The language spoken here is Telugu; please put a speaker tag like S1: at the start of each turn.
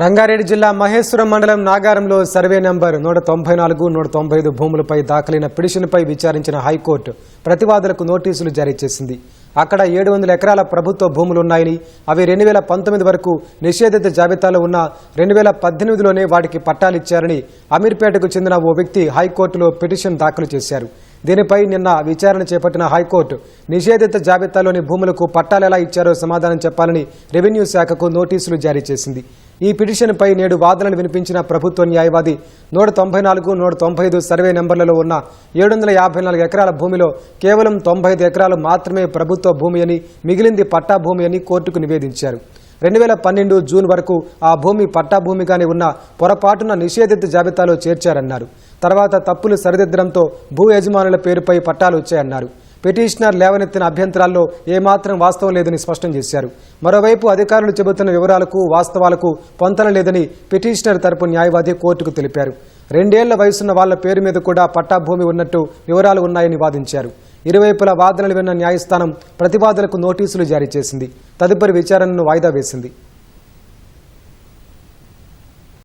S1: రంగారెడ్డి జిల్లా మహేశ్వరం మండలం నాగారంలో సర్వే నంబర్ నూట తొంభై నాలుగు నూట తొంభై ఐదు భూములపై దాఖలైన పిటిషన్పై విచారించిన హైకోర్టు ప్రతివాదులకు నోటీసులు జారీ చేసింది. అక్కడ ఏడు వందల ఎకరాల ప్రభుత్వ భూములున్నాయని అవి రెండు వేల పంతొమ్మిది వరకు నిషేధిత జాబితాలో ఉన్న రెండు వేల పద్దెనిమిదిలోనే వాటికి పట్టాలిచ్చారని అమీర్పేటకు చెందిన ఓ వ్యక్తి హైకోర్టులో పిటిషన్ దాఖలు చేశారు. దీనిపై నిన్న విచారణ చేపట్టిన హైకోర్టు నిషేధిత జాబితాలోని భూములకు పట్టాలెలా ఇచ్చారో సమాధానం చెప్పాలని రెవెన్యూ శాఖకు నోటీసులు జారీ చేసింది. ఈ పిటిషన్పై నేడు వాదనలు వినిపించిన ప్రభుత్వ న్యాయవాది నూట తొంభై నాలుగు నూట తొంభై ఐదు సర్వే నెంబర్లలో ఉన్న ఏడు వందల యాభై నాలుగు ఎకరాల భూమిలో కేవలం తొంభై ఐదు ఎకరాలు మాత్రమే ప్రభుత్వ భూమి అని మిగిలింది పట్టా భూమి అని కోర్టుకు నివేదించారు. రెండు వేల పన్నెండు జూన్ వరకు ఆ భూమి పట్టా భూమిగానే ఉన్న పొరపాటున నిషేధిత జాబితాలో చేర్చారన్నారు. తర్వాత తప్పులు సరిదిద్దడంతో భూ యజమానుల పేరుపై పట్టాలు వచ్చాయన్నారు. పిటిషనర్ లేవనెత్తిన అభ్యంతరాల్లో ఏమాత్రం వాస్తవం లేదని స్పష్టం చేశారు. మరోవైపు అధికారులు చెబుతున్న వివరాలకు వాస్తవాలకు పొంతన లేదని పిటిషనర్ తరపు న్యాయవాది కోర్టుకు తెలిపారు. రెండేళ్ళ వయసున్న వాళ్ళ పేరు మీద కూడా పట్టా భూమి ఉన్నట్టు వివరాలు ఉన్నాయని వాదించారు. ఇరువైపుల వాదనలు విన్న న్యాయస్థానం ప్రతివాదులకు నోటీసులు జారీ చేసింది. తదుపరి విచారణను వాయిదా వేసింది.